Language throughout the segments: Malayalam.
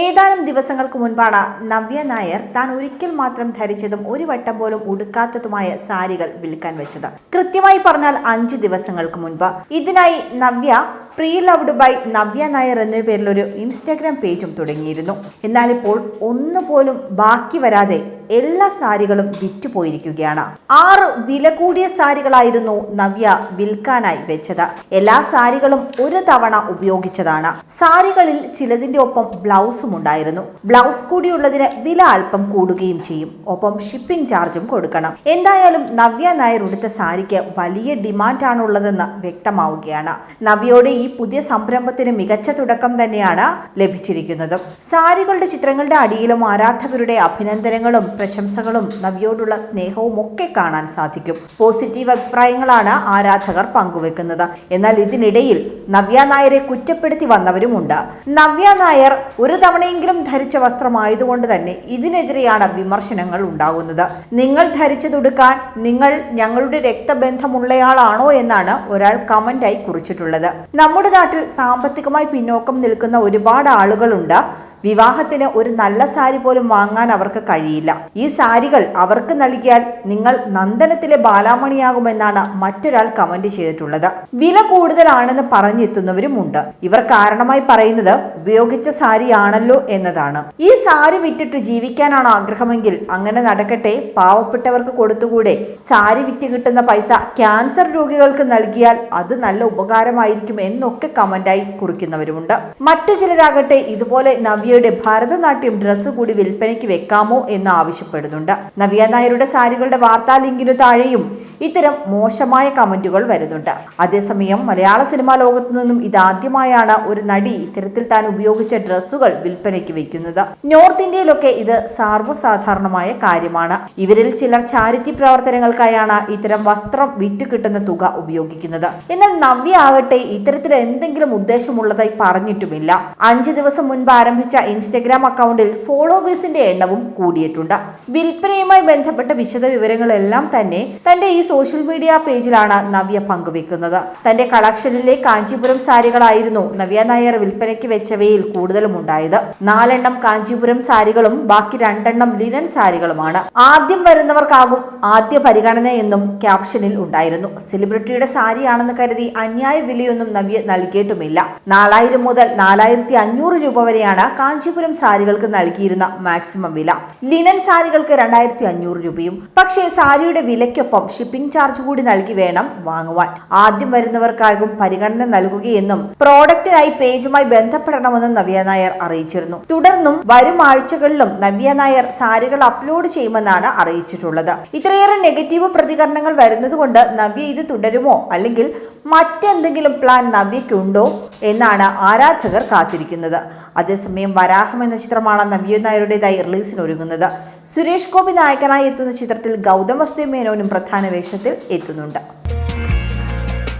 ഏതാനും ദിവസങ്ങൾക്ക് മുൻപാണ് നവ്യ നായർ താൻ ഒരിക്കൽ മാത്രം ധരിച്ചതും ഒരു വട്ടം പോലും ഉടുക്കാത്തതുമായ സാരികൾ വിൽക്കാൻ വെച്ചത്. കൃത്യമായി പറഞ്ഞാൽ അഞ്ച് ദിവസങ്ങൾക്ക് മുൻപ്. ഇതിനായി Navya pre loved by Navya Nair എന്ന പേരിലൊരു ഇൻസ്റ്റാഗ്രാം പേജും തുടങ്ങിയിരുന്നു. എന്നാൽ ഇപ്പോൾ ഒന്നുപോലും ബാക്കി വരാതെ എല്ലാ സാരികളും വിറ്റുപോയിരിക്കുകയാണ്. ആറ് വില കൂടിയ സാരികളായിരുന്നു നവ്യ വിൽക്കാനായി വെച്ചത്. എല്ലാ സാരികളും ഒരു തവണ ഉപയോഗിച്ചതാണ്. സാരികളിൽ ചിലതിന്റെ ഒപ്പം ബ്ലൗസും ഉണ്ടായിരുന്നു. ബ്ലൗസ് കൂടിയുള്ളതിന് വില അല്പം കൂടുകയും ചെയ്യും. ഒപ്പം ഷിപ്പിംഗ് ചാർജും കൊടുക്കണം. എന്തായാലും നവ്യ നായർ ഉടുത്ത സാരിക്ക് വലിയ ഡിമാൻഡാണുള്ളതെന്ന് വ്യക്തമാവുകയാണ്. നവ്യയുടെ ഈ പുതിയ സംരംഭത്തിന് മികച്ച തുടക്കം തന്നെയാണ് ലഭിച്ചിരിക്കുന്നത്. സാരികളുടെ ചിത്രങ്ങളുടെ അടിയിലും ആരാധകരുടെ അഭിനന്ദനങ്ങളും പ്രശംസകളും നവ്യയോടുള്ള സ്നേഹവും ഒക്കെ കാണാൻ സാധിക്കും. പോസിറ്റീവ് അഭിപ്രായങ്ങളാണ് ആരാധകർ പങ്കുവെക്കുന്നത്. എന്നാൽ ഇതിനിടയിൽ നവ്യ നായരെ കുറ്റപ്പെടുത്തി വന്നവരുമുണ്ട്. നവ്യ നായർ ഒരു തവണയെങ്കിലും ധരിച്ച വസ്ത്രമായതുകൊണ്ട് തന്നെ ഇതിനെതിരെയാണ് വിമർശനങ്ങൾ ഉണ്ടാകുന്നത്. നിങ്ങൾ ധരിച്ചതുടുക്കാൻ നിങ്ങൾ ഞങ്ങളുടെ രക്തബന്ധമുള്ളയാളാണോ എന്നാണ് ഒരാൾ കമന്റായി കുറിച്ചിട്ടുള്ളത്. നമ്മുടെ നാട്ടിൽ സാമ്പത്തികമായി പിന്നോക്കം നിൽക്കുന്ന ഒരുപാട് ആളുകളുണ്ട്. വിവാഹത്തിന് ഒരു നല്ല സാരി പോലും വാങ്ങാൻ അവർക്ക് കഴിയില്ല. ഈ സാരികൾ അവർക്ക് നൽകിയാൽ നിങ്ങൾ നന്ദനത്തിലെ ബാലാമണിയാകുമെന്നാണ് മറ്റൊരാൾ കമന്റ് ചെയ്തിട്ടുള്ളത്. വില കൂടുതലാണെന്ന് പറഞ്ഞെത്തുന്നവരുമുണ്ട്. ഇവർ കാരണമായി പറയുന്നത് ഉപയോഗിച്ച സാരിയാണല്ലോ എന്നതാണ്. ഈ സാരി വിറ്റിട്ട് ജീവിക്കാനാണ് ആഗ്രഹമെങ്കിൽ അങ്ങനെ നടക്കട്ടെ. പാവപ്പെട്ടവർക്ക് കൊടുത്തുകൂടെ. സാരി വിറ്റ് കിട്ടുന്ന പൈസ ക്യാൻസർ രോഗികൾക്ക് നൽകിയാൽ അത് നല്ല ഉപകാരമായിരിക്കും എന്നൊക്കെ കമന്റായി കുറിക്കുന്നവരുമുണ്ട്. മറ്റു ചിലരാകട്ടെ ഇതുപോലെ നവ്യയുടെ ഭരതനാട്യം ഡ്രസ്സ് കൂടി വിൽപ്പനയ്ക്ക് വെക്കാമോ എന്ന് ആവശ്യപ്പെടുന്നുണ്ട്. നവ്യ നായരുടെ സാരികളുടെ വാർത്താ ലിങ്കിനു താഴെയും ഇത്തരം മോശമായ കമന്റുകൾ വരുന്നുണ്ട്. അതേസമയം മലയാള സിനിമാ ലോകത്തു നിന്നും ഇതാദ്യമായാണ് ഒരു നടി ഇത്തരത്തിൽ താൻ ഉപയോഗിച്ച ഡ്രസ്സുകൾ വിൽപ്പനയ്ക്ക് വെക്കുന്നത്. നോർത്ത് ഇന്ത്യയിലൊക്കെ ഇത് സർവസാധാരണമായ കാര്യമാണ്. ഇവരിൽ ചിലർ ചാരിറ്റി പ്രവർത്തനങ്ങൾക്കായാണ് ഇത്തരം വസ്ത്രം വിറ്റ് കിട്ടുന്ന തുക ഉപയോഗിക്കുന്നത്. എന്നാൽ നവ്യ ആകട്ടെ ഇത്തരത്തിൽ എന്തെങ്കിലും ഉദ്ദേശമുള്ളതായി പറഞ്ഞിട്ടുമില്ല. അഞ്ചു ദിവസം മുൻപ് ആരംഭിച്ച ഇൻസ്റ്റഗ്രാം അക്കൗണ്ടിൽ ഫോളോവേഴ്സിന്റെ എണ്ണവും കൂടിയിട്ടുണ്ട്. വിൽപ്പനയുമായി ബന്ധപ്പെട്ട വിശദ വിവരങ്ങളെല്ലാം തന്നെ തന്റെ ഈ സോഷ്യൽ മീഡിയ പേജിലാണ് നവ്യ പങ്കുവെക്കുന്നത്. തന്റെ കളക്ഷനിലെ കാഞ്ചീപുരം സാരികളായിരുന്നു നവ്യ നായർ വിൽപ്പനയ്ക്ക് വെച്ചവയിൽ കൂടുതലും ഉണ്ടായത്. നാലെണ്ണം കാഞ്ചീപുരം സാരികളും ബാക്കി രണ്ടെണ്ണം ലിനൻ സാരികളുമാണ്. ആദ്യം വരുന്നവർക്കാകും ആദ്യ പരിഗണന എന്നും ക്യാപ്ഷനിൽ ഉണ്ടായിരുന്നു. സെലിബ്രിറ്റിയുടെ സാരിയാണെന്ന് കരുതി അന്യായ വിലയൊന്നും നവ്യ നൽകിയിട്ടുമില്ല. നാലായിരം മുതൽ നാലായിരത്തി അഞ്ഞൂറ് രൂപ വരെയാണ് കാഞ്ചീപുരം സാരികൾക്ക് നൽകിയിരുന്ന മാക്സിമം വില. ലിനൻ സാരികൾക്ക് രണ്ടായിരത്തി അഞ്ഞൂറ് രൂപയും. പക്ഷേ സാരിയുടെ വിലയ്ക്കൊപ്പം ഷിപ്പിംഗ് ചാർജ് കൂടി നൽകി വേണം വാങ്ങുവാൻ. ആദ്യം വരുന്നവർക്കാകും പരിഗണന നൽകുകയെന്നും പ്രോഡക്റ്റിനായി പേജുമായി ബന്ധപ്പെടണമെന്നും നവ്യ നായർ അറിയിച്ചിരുന്നു. തുടർന്നും വരും ആഴ്ചകളിലും നവ്യ നായർ സാരികൾ അപ്ലോഡ് ചെയ്യുമെന്നാണ് അറിയിച്ചിട്ടുള്ളത്. ഇത്രയേറെ നെഗറ്റീവ് പ്രതികരണങ്ങൾ വരുന്നതുകൊണ്ട് നവ്യ ഇത് തുടരുമോ? അല്ലെങ്കിൽ മറ്റെന്തെങ്കിലും പ്ലാൻ നവ്യയ്ക്കുണ്ടോ? എന്നാണ് ആരാധകർ കാത്തിരിക്കുന്നത്. അതേസമയം വരാഹം എന്ന ചിത്രമാണ് നവ്യ നായരുടേതായി റിലീസിനൊരുങ്ങുന്നത് സുരേഷ് ഗോപി നായകനായി എത്തുന്ന ചിത്രത്തിൽ ഗൗതം വസ്തു മേനോനും പ്രധാന വേഷത്തിൽ എത്തുന്നുണ്ട്.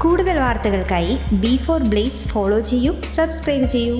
കൂടുതൽ വാർത്തകൾക്കായി ബി ഫോർ ബ്ലേസ് ഫോളോ ചെയ്യൂ സബ്സ്ക്രൈബ് ചെയ്യൂ.